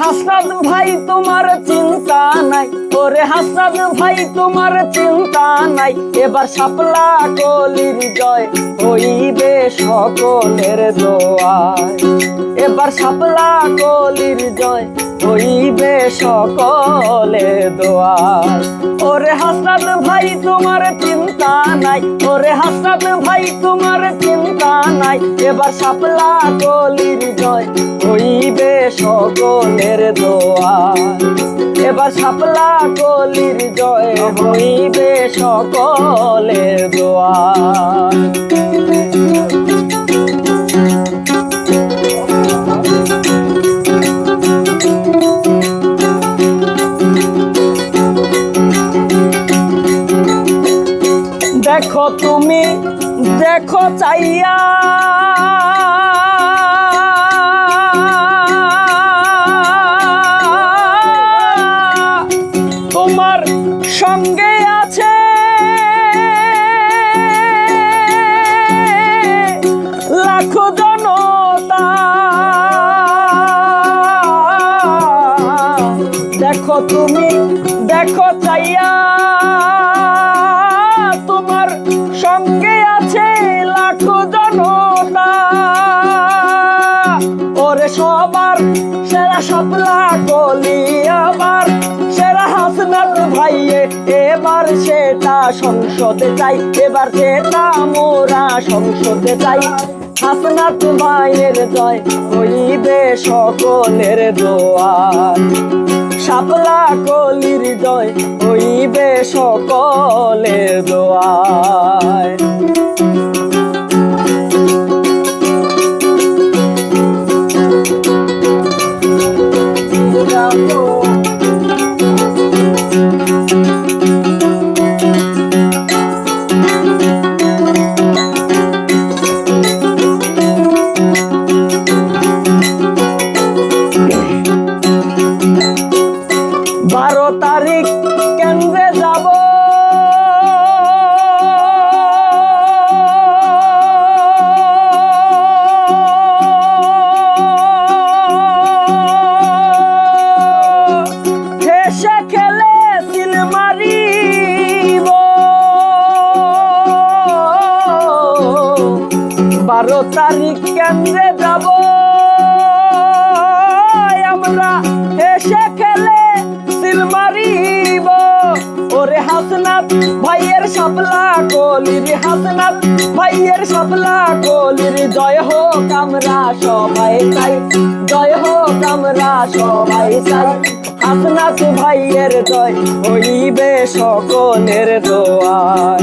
হাসনাদ ভাই, তোমার চিন্তা নাই। ওরে হাসনাদ ভাই, তোমার চিন্তা নাই। এবার সাপলা কলির জয় হইবে সকলের দোয়ায়। এবার সাপলা কলির জয় হইবে সকলের দোয়ায়। ওরে হাসনাদ ভাই, তোমার চিন্তা নাই। ওরে হাসনাদ ভাই, তোমার চিন্তা নাই। এবার সাপলা কলির জয় সকলের দোয়া। এবার সাপলা কলির জয় হইবে সকলের দোয়া। দেখো তুমি দেখো চাইয়া দেখো তুমি, দেখো চাইয়া তোমার সঙ্গে আছে লাখো জনতা। ওরে সবার সেরা সাপলা কলি আবার, সেরা হাসনাত ভাইয়ে, এবার সেটা সংসদে চাই এবার সেটা মোরা সংসদে চাই হাসনাত ভাইয়ের জয় হইবে সকলের দোয়ার শাপলা কলির জয় হইবে সকলের দোয়ায় বারো তারিখ কেন্দ্রে যাব? আমরা হেসে খেলে সিল মারিব। ওরে হাসনাত, ভাইয়ের সাপলা কলির হাসনাত, ভাইয়ের সাপলা কলির জয় হোক আমরা সবাই চাই, জয় হোক আমরা সবাই চাই। হাসনাত ভাইয়ের জয় হইবে সকলের দোয়ার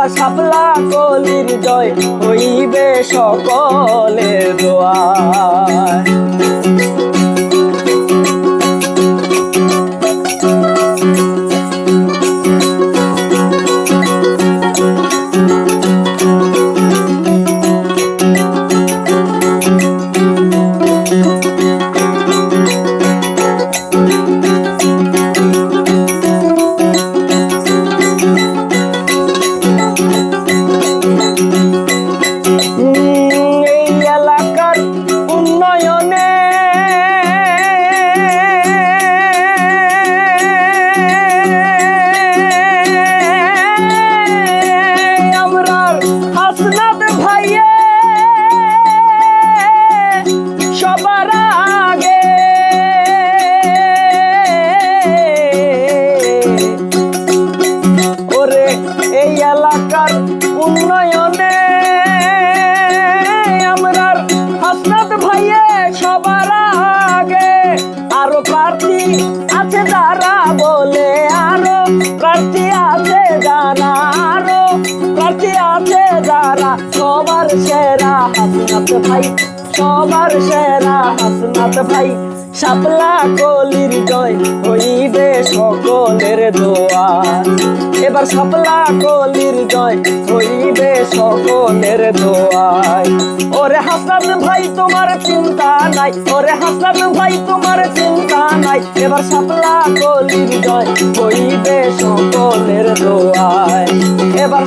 এবার সাপলা কলির জয় হইবে সকলের দোয়ার ভাইয়ে সবার আগে। আরও প্রার্থী আছে যারা বলে আরও। প্রার্থী আছে যারা আরও। প্রার্থী আছে যারা সবার সেরা। হাসনাত ভাই, সবার সেরা ভাই। কলির জয় হইবে। সকলের দোয়ার এবার সাপলা কলির জয় হইবে সকলের দোয়াই ওরে হাসান ভাই, তোমার চিন্তা নাই। ওরে হাসান ভাই, তোমার চিন্তা নাই। এবার সাপলা কলির জয় হইবে সকলের দোয়াই এবার